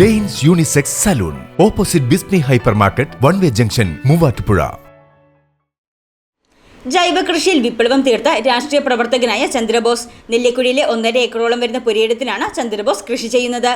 Danes unisex salon. Opposite ബിസ്നി hypermarket one way junction Muvattupuzha. ജൈവ കൃഷിയിൽ വിപ്ലവം തീർത്ത രാഷ്ട്രീയ പ്രവർത്തകനായ ചന്ദ്രബോസ് നെല്ലിക്കുഴിയിലെ ഒന്നര ഏക്കറോളം വരുന്ന പുരയിടത്തിലാണ് ചന്ദ്രബോസ് കൃഷി ചെയ്യുന്നത്.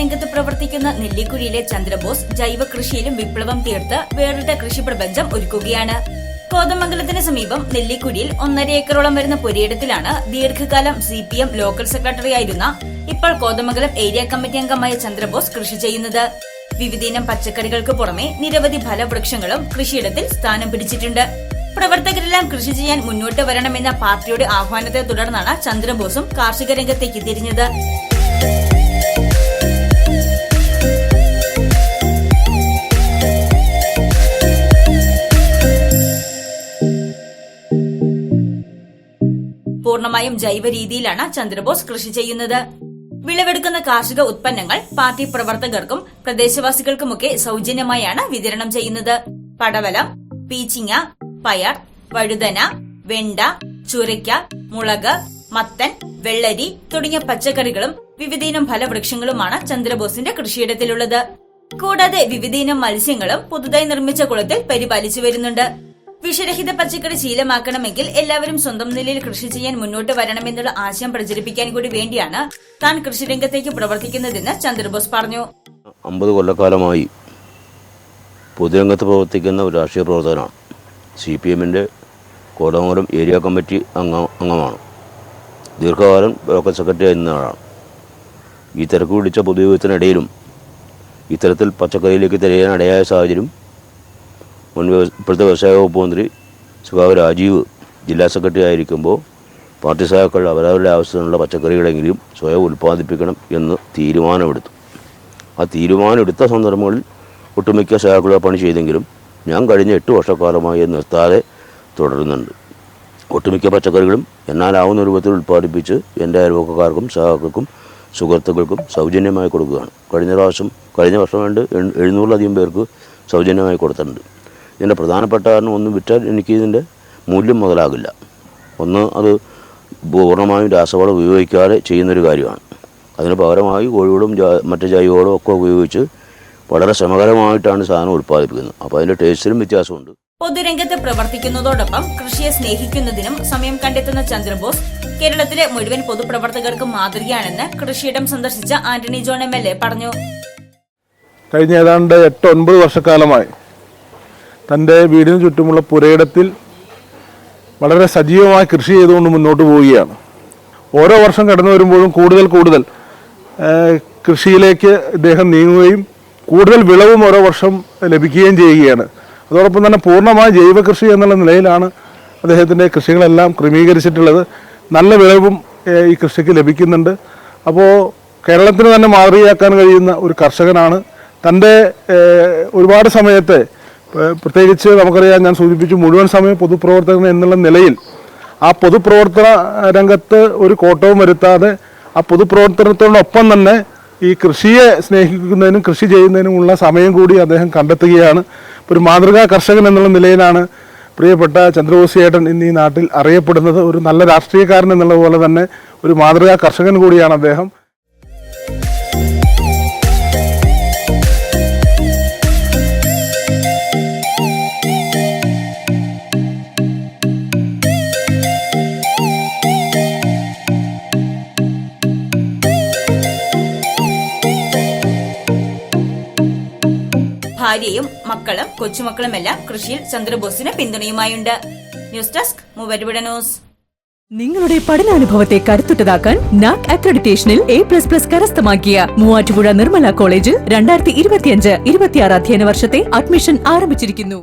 രംഗത്ത് പ്രവർത്തിക്കുന്ന നെല്ലിക്കുഴിയിലെ ചന്ദ്രബോസ് ജൈവ കൃഷിയിലും വിപ്ലവം തീർത്ത് വേറിട്ട കൃഷി പ്രപഞ്ചം ഒരുക്കുകയാണ്. കോതമംഗലത്തിന് സമീപം നെല്ലിക്കുഴിയിൽ ഒന്നര ഏക്കറോളം വരുന്ന പുരയിടത്തിലാണ് ദീർഘകാലം C P M local secretary ആയിരുന്ന ഇപ്പോൾ കോതമംഗലം ഏരിയ കമ്മിറ്റി അംഗമായ ചന്ദ്രബോസ് കൃഷി ചെയ്യുന്നത്. വിവിധയിനം പച്ചക്കറികൾക്ക് പുറമെ നിരവധി ഫലവൃക്ഷങ്ങളും കൃഷിയിടത്തിൽ സ്ഥാനം പിടിച്ചിട്ടുണ്ട്. പ്രവർത്തകരെല്ലാം കൃഷി ചെയ്യാൻ മുന്നോട്ട് വരണമെന്ന പാർട്ടിയുടെ ആഹ്വാനത്തെ തുടർന്നാണ് ചന്ദ്രബോസും കാർഷിക രംഗത്തേക്ക് തിരിഞ്ഞത്. പൂർണമായും ജൈവ രീതിയിലാണ് ചന്ദ്രബോസ് കൃഷി ചെയ്യുന്നത്. വിളവെടുക്കുന്ന കാർഷിക ഉത്പന്നങ്ങൾ പാർട്ടി പ്രവർത്തകർക്കും പ്രദേശവാസികൾക്കുമൊക്കെ സൗജന്യമായാണ് വിതരണം ചെയ്യുന്നത്. പടവലം പീച്ചിങ്ങ പയർ വഴുതന വെണ്ട ചുരയ്ക്ക മുളക് മത്തൻ വെള്ളരി തുടങ്ങിയ പച്ചക്കറികളും വിവിധയിനം ഫലവൃക്ഷങ്ങളുമാണ് ചന്ദ്രബോസിന്റെ കൃഷിയിടത്തിലുള്ളത്. കൂടാതെ വിവിധയിനം മത്സ്യങ്ങളും പുതുതായി നിർമ്മിച്ച കുളത്തിൽ പരിപാലിച്ചു വരുന്നുണ്ട്. വിഷരഹിത പച്ചക്കറി ശീലമാക്കണമെങ്കിൽ എല്ലാവരും സ്വന്തം നിലയിൽ കൃഷി ചെയ്യാൻ മുന്നോട്ട് വരണമെന്നുള്ള ആശയം പ്രചരിപ്പിക്കാൻ കൂടി വേണ്ടിയാണ് താൻ കൃഷിരംഗത്തേക്ക് പ്രവർത്തിക്കുന്നതെന്ന് ചന്ദ്രബോസ് പറഞ്ഞു. അമ്പത് കൊല്ലക്കാലമായി പൊതുരംഗത്ത് പ്രവർത്തിക്കുന്ന ഒരു രാഷ്ട്രീയ പ്രവർത്തകനാണ്. സി പി എമ്മിന്റെ കോടമംഗലം ഏരിയ കമ്മിറ്റി അംഗ അംഗമാണ്. ദീർഘകാലം ലോക്കൽ സെക്രട്ടറി ആയിരുന്ന ആളാണ്. ഈ തിരക്ക് പിടിച്ച പൊതുജീവിതത്തിനിടയിലും ഇത്തരത്തിൽ പച്ചക്കറിയിലേക്ക് തിരയാൻ ഇടയായ സാഹചര്യം മുൻ ഇപ്പോഴത്തെ വ്യവസായ വകുപ്പ് മന്ത്രി സുഖാവ് രാജീവ് ജില്ലാ സെക്രട്ടറി ആയിരിക്കുമ്പോൾ പാർട്ടി സഹാക്കൾ അവരവരുടെ ആവശ്യത്തിനുള്ള പച്ചക്കറികളെങ്കിലും സ്വയം ഉൽപ്പാദിപ്പിക്കണം എന്ന് തീരുമാനമെടുത്തു. ആ തീരുമാനമെടുത്ത സന്ദർഭങ്ങളിൽ ഒട്ടുമിക്ക സഹാക്കളും പണി ചെയ്തെങ്കിലും ഞാൻ കഴിഞ്ഞ എട്ട് വർഷക്കാലമായി നിർത്താതെ തുടരുന്നുണ്ട്. ഒട്ടുമിക്ക പച്ചക്കറികളും എന്നാലാവുന്ന രൂപത്തിൽ ഉൽപ്പാദിപ്പിച്ച് എന്റെ അയൽവക്കക്കാർക്കും സഹാക്കൾക്കും സുഹൃത്തുക്കൾക്കും സൗജന്യമായി കൊടുക്കുകയാണ്. കഴിഞ്ഞ പ്രാവശ്യം കഴിഞ്ഞ വർഷം വേണ്ട എഴ്- എഴുന്നൂറിലധികം പേർക്ക് സൗജന്യമായി കൊടുത്തിട്ടുണ്ട്. ഇതിന്റെ പ്രധാനപ്പെട്ട കാരണം ഒന്ന് വിറ്റാൽ എനിക്ക് ഇതിന്റെ മൂല്യം മുതലാകില്ല. ഒന്ന് അത് പൂർണമായും രാസവളം ഉപയോഗിക്കാതെ ചെയ്യുന്നൊരു കാര്യമാണ്. അതിന് പകരമായി കോഴികളും മറ്റ് ജൈവവളവും ഒക്കെ ഉപയോഗിച്ച് വളരെ ശ്രമകരമായിട്ടാണ് സാധനം ഉൽപ്പാദിപ്പിക്കുന്നത്. അപ്പോൾ അതിന്റെ ടേസ്റ്റിലും വ്യത്യാസമുണ്ട്. പൊതുരംഗത്ത് പ്രവർത്തിക്കുന്നതോടൊപ്പം കൃഷിയെ സ്നേഹിക്കുന്നതിനും സമയം കണ്ടെത്തുന്ന ചന്ദ്രബോസ് കേരളത്തിലെ മുഴുവൻ പൊതുപ്രവർത്തകർക്കും മാതൃകയാണെന്ന് കൃഷിയിടം സന്ദർശിച്ച Antony John M L A പറഞ്ഞു. കഴിഞ്ഞ ഏതാണ്ട് എട്ട് ഒൻപത് വർഷക്കാലമായി തന്റെ വീടിന് ചുറ്റുമുള്ള പുരയിടത്തിൽ വളരെ സജീവമായി കൃഷി ചെയ്തുകൊണ്ട് മുന്നോട്ട് പോവുകയാണ്. ഓരോ വർഷം കടന്നു വരുമ്പോഴും കൂടുതൽ കൂടുതൽ കൃഷിയിലേക്ക് ഇദ്ദേഹം നീങ്ങുകയും കൂടുതൽ വിളവും ഓരോ വർഷം ലഭിക്കുകയും ചെയ്യുകയാണ്. അതോടൊപ്പം തന്നെ പൂർണമായ ജൈവ കൃഷി എന്നുള്ള നിലയിലാണ് അദ്ദേഹത്തിന്റെ കൃഷികളെല്ലാം ക്രമീകരിച്ചിട്ടുള്ളത്. നല്ല വിളവും ഈ കൃഷിക്ക് ലഭിക്കുന്നുണ്ട്. അപ്പോൾ കേരളത്തിന് തന്നെ മാതൃകയാക്കാൻ കഴിയുന്ന ഒരു കർഷകനാണ്. തന്റെ ഒരുപാട് സമയത്തെ പ്രത്യേകിച്ച് നമുക്കറിയാം ഞാൻ സൂചിപ്പിച്ചു മുഴുവൻ സമയം പൊതുപ്രവർത്തകൻ എന്നുള്ള നിലയിൽ ആ പൊതുപ്രവർത്തന രംഗത്ത് ഒരു കോട്ടവും വരുത്താതെ ആ പൊതുപ്രവർത്തനത്തോടൊപ്പം തന്നെ ഈ കൃഷിയെ സ്നേഹിക്കുന്നതിനും കൃഷി ചെയ്യുന്നതിനുമുള്ള സമയം കൂടി അദ്ദേഹം കണ്ടെത്തുകയാണ്. ഒരു മാതൃകാ കർഷകൻ എന്നുള്ള നിലയിലാണ് പ്രിയപ്പെട്ട ചന്ദ്രബോസ് ഏട്ടൻ ഇന്ന് ഈ നാട്ടിൽ അറിയപ്പെടുന്നത്. ഒരു നല്ല രാഷ്ട്രീയക്കാരൻ എന്നുള്ള പോലെ തന്നെ ഒരു മാതൃകാ കർഷകൻ കൂടിയാണ് അദ്ദേഹം. ഭാര്യയും മക്കളും കൊച്ചുമക്കളുമെല്ലാം കൃഷിയിൽ ചന്ദ്രബോസിന് പിന്തുണയുമായുണ്ട്. ന്യൂസ് ഡെസ്ക് മൂവരുവിടെ ന്യൂസ്. നിങ്ങളുടെ പഠനാനുഭവത്തെ കരുത്തുറ്റതാക്കാൻ നാക് അക്രഡിറ്റേഷനിൽ എ പ്ലസ് പ്ലസ് കരസ്ഥമാക്കിയ മൂവാറ്റുപുഴ നിർമ്മല കോളേജിൽ രണ്ടായിരത്തി ഇരുപത്തിയഞ്ച് ഇരുപത്തിയാറ് അധ്യയന വർഷത്തെ അഡ്മിഷൻ ആരംഭിച്ചിരിക്കുന്നു.